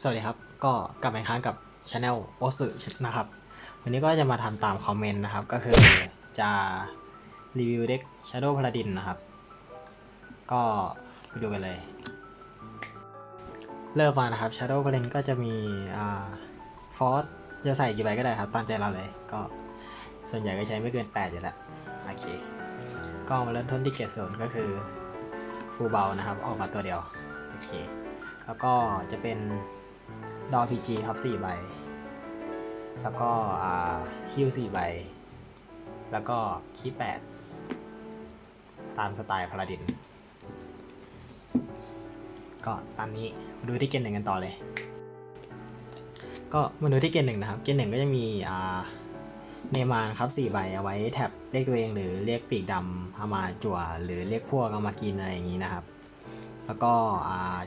สวัสดีครับ ก็กลับมาอีกครั้งกับช anel โอสึนะครับ วันนี้ก็จะมาทำตามคอมเมนต์นะครับ ก็คือจะรีวิวเด็ก Shadow Paladin นะครับ ก็ไปดูกันเลย เริ่มมานะครับ Shadow Paladin ก็จะมีอ่าฟอสจะใส่กี่ใบก็ได้ครับ ตามใจเราเลย ก็ส่วนใหญ่ก็ใช้ไม่เกิน 8 อยู่แล้ว โอเค ก็มาเริ่มต้นที่เกรดศูนย์ก็คือฟูเบลนะครับ ออกมาตัวเดียว โอเคแล้วก็จะเป็น ดอพีจีครับ4ใบ แล้วก็อ่าฮิว4ใบ แล้วก็คีย์8ตามสไตล์พาราดิน ก็ตามนี้มาดูที่เกณฑ์หนึ่งกันต่อเลย ก็มาดูที่เกณฑ์หนึ่งนะครับ เกณฑ์หนึ่งก็จะมีอ่าเนมานครับ4ใบเอาไว้แท็บเรียกตัวเองหรือเรียกปีกดำเอามาจั่วหรือเรียกพวกเอามากินอะไรอย่างนี้นะครับ แล้วก็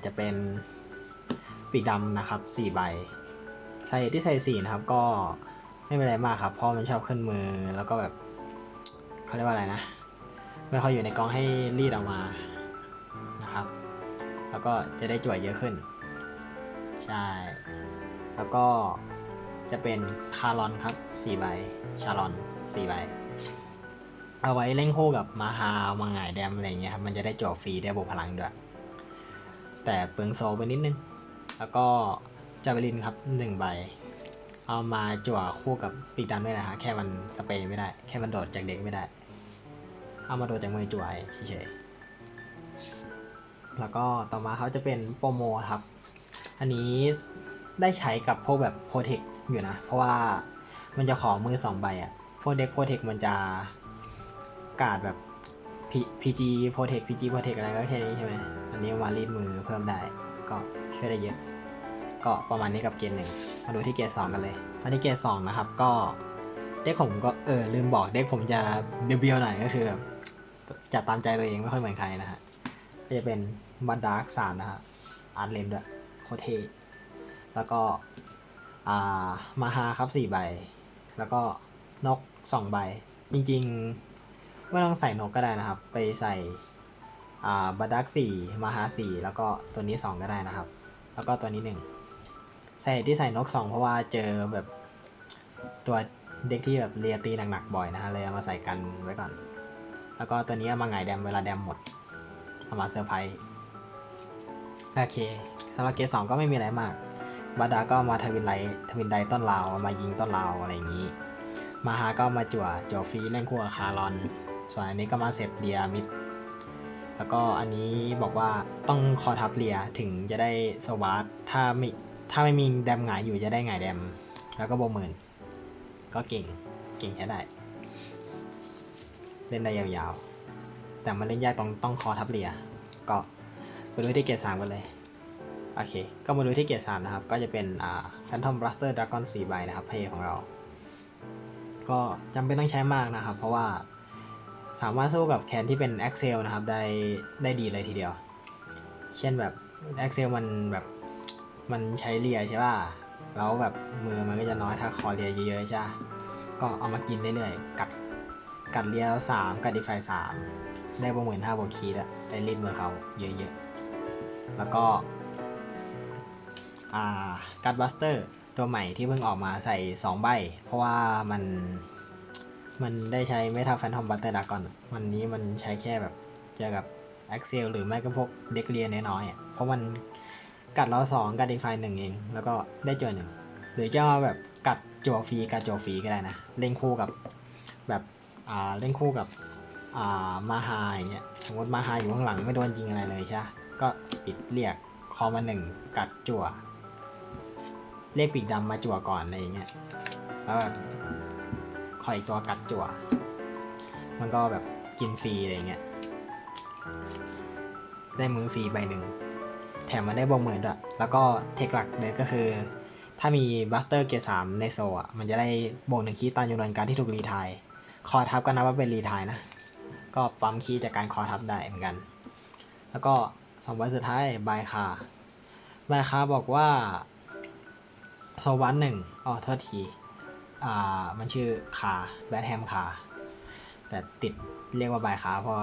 จะเป็น ปีดำนะครับ4ใบใส่ที่ใส่สีนะครับก็ไม่เป็นไรมากครับเพราะมันชอบขึ้นมือแล้วก็แบบเขาเรียกว่าอะไรนะไม่ค่อยอยู่ในกองให้รีดออกมานะครับ แล้วก็จะได้จ่วยเยอะขึ้น ใช่ แล้วก็จะเป็นคารอนครับ4ใบชารอน4ใบเอาไว้เล่นคู่กับมาฮามาหงายแดมอะไรเงี้ยครับมันจะได้จ่อฟรีได้บวกพลังด้วย แต่เปลืองโซไปนิดนึง แล้วก็จาเวลินครับหนึ่งใบ เอามาจั่วคู่กับปีกดันด้วยนะฮะแค่มันสเปรย์ไม่ได้ แค่มันโดดจากเด็กไม่ได้ เอามาโดดจากมือจั่วเฉยๆแล้วก็ต่อมาเขาจะเป็นโปรโมครับ อันนี้ได้ใช้กับพวกแบบโปรเทคอยู่นะ เพราะว่ามันจะขอมือสองใบอะพวกเด็กโปรเทคมันจะการดแบบ P- PG Protect PG Protect อะไรก็แค่นี้ใช่ไหมอันนี้มารีดมือเพิ่มได้ก็ ช่วยได้เยอะ ก็ประมาณนี้กับเกณฑ์หนึ่งมาดูที่เกรดสองกันเลยตอนนี้เกรดสองนะครับก็เด็กผมก็เออลืมบอกเด็กผมจะเบียวๆหน่อยก็คือแบบจัดตามใจตัวเองไม่ค่อยเหมือนใครนะฮะก็จะเป็นบัตดาร์กสามนะฮะอาร์ตเลนด้วยโคเทแล้วก็อ่ามาฮาครับสี่ใบ แล้วก็นกสองใบ จริงๆไม่ต้องใส่นกก็ได้นะครับ ไปใส่อ่าบัตดักสี่มาฮาสี่แล้วก็ตัวนี้สองก็ได้นะครับ แล้วก็ตัวนี้หนึ่งใส่ที่ใส่นกสองเพราะว่าเจอแบบตัวเด็กที่แบบเรียตีหนักๆบ่อยนะฮะเลยเอามาใส่กันไว้ก่อน แล้วก็ตัวนี้เอามาไงแดมเวลาแดมหมดเอามาเซอร์ไพรส์โอเคสำหรับเกมสองก็ไม่มีอะไรมากบาดาก็มาทวินไลท์ทวินไดต้นลาวามายิงต้นลาวอะไรอย่างนี้ มาฮาก็มาจั่วจั่วฟรีเล่นคู่กับคารอน ส่วนอันนี้ก็มาเสพเดียมิด แล้วก็อันนี้บอกว่าต้องคอทับเรียถึงจะได้สวาร์ทถ้าไม่ถ้าไม่มีแดมหงายอยู่จะได้หงายแดม แล้วก็โบหมื่นก็เก่งเก่งใช้ได้ เล่นได้ยาวๆ แต่มันเล่นยากต้องต้องคอทับเรียก็ไปดูที่เกรดสามกันเลยโอเค ก็มาดูที่เกรดสามนะครับ ก็จะเป็นอ่า Phantom Blaster Dragon 4ใบนะครับเพย์ของเรา ก็จำเป็นต้องใช้มากนะครับ เพราะว่า สามารถสู้กับแคนที่เป็น Excel นะครับได้ได้ดีเลยทีเดียว เช่นแบบ Excel มันแบบมันใช้เลียใช่ป่ะแล้วแบบมือมันก็จะน้อยถ้าคอเลียเยอะๆใช่ก็เอามากินเรื่อยๆกัดกัดเลียแล้วสามกัดดีไฟสามได้ประมื่นห้าบวกคีดอะได้รีดมือเขาเยอะๆแล้วก็อ่าการบัสเตอร์ตัวใหม่ที่เพิ่งออกมาใส่ 2 ใบ เพราะว่ามัน มันได้ใช้ไม่ทับแฟนทอมบัตเตอร์ดากอนวันนี้มันใช้แค่แบบเจอกับ Excel หรือไม่ก็พวกเด็กเรียนน้อยๆเพราะมันกัดเราสองกัดอีกไฟหนึ่งเอง แล้วก็ได้จวหนึ่งหรือจะมาแบบกัดจัวฟรีกัดจัวฟรีก็ได้นะ เล่นคู่กับแบบอ่าเล่นคู่กับอ่ามาฮาอย่างเงี้ยสมมติมาฮาอยู่ข้างหลังไม่โดนยิงอะไรเลยใช่ก็ปิดเรียกคอมาหนึ่งกัดจั่วเรียกปีกดำมาจั่วก่อนอะไรอย่างเงี้ยแล้วแบบ อยอีกตัวกัดจั่ว มันก็แบบกินฟรีอะไรเงี้ย ได้มือฟรีใบหนึ่ง แถมมันได้บวกหมื่นด้วย แล้วก็เทคหลักเลยก็คือ ถ้ามีบัสเตอร์เกียร์สามในโซอะ มันจะได้บวกหนึ่งคีย์ตามจำนวนการที่ถูกรีทาย คอทับก็นับว่าเป็นรีทายนะ ก็ปั๊มคีย์จากการคอทับได้เหมือนกัน แล้วก็สองใบสุดท้ายบายคาบายคาบอกว่าโซวันหนึ่งอ๋อโทษที อ่ามันชื่อคาแบทแฮมคาแต่ติดเรียกว่าบายคาเพราะ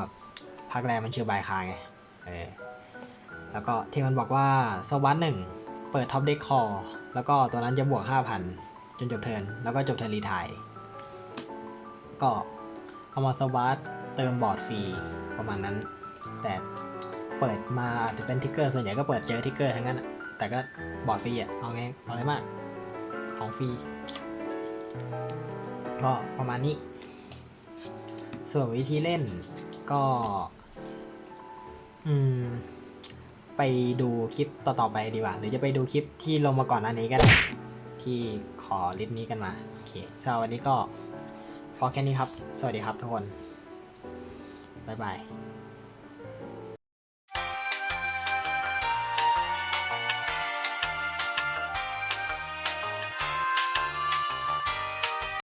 ภาคแรกมันชื่อบายคาไงเออแล้วก็ที่มันบอกว่าโซวันหนึ่งเปิดท็อปเด็กคอแล้วก็ตัวนั้นจะบวก 5,000 จนจบเทิร์นแล้วก็จบเทิร์นรีไทายก็เอามาสวาร์เติมบอร์ดฟรีประมาณนั้น แต่เปิดมาอาจจะเป็นทิกเกอร์ส่วนใหญ่ก็เปิดเจอทิกเกอร์ทั้งนั้นแต่ก็บอร์ดฟรีอะเอาไงเอาอะไรมากของฟรี ก็ประมาณนี้ ส่วนวิธีเล่นก็ อืม ไปดูคลิปต่อๆไปดีกว่า หรือจะไปดูคลิปที่ลงมาก่อนหน้านี้ก็ได้ที่ขอลิสต์นี้กันมา โอเคสำหรับวันนี้ก็พอแค่นี้ครับ สวัสดีครับทุกคน บ๊ายบาย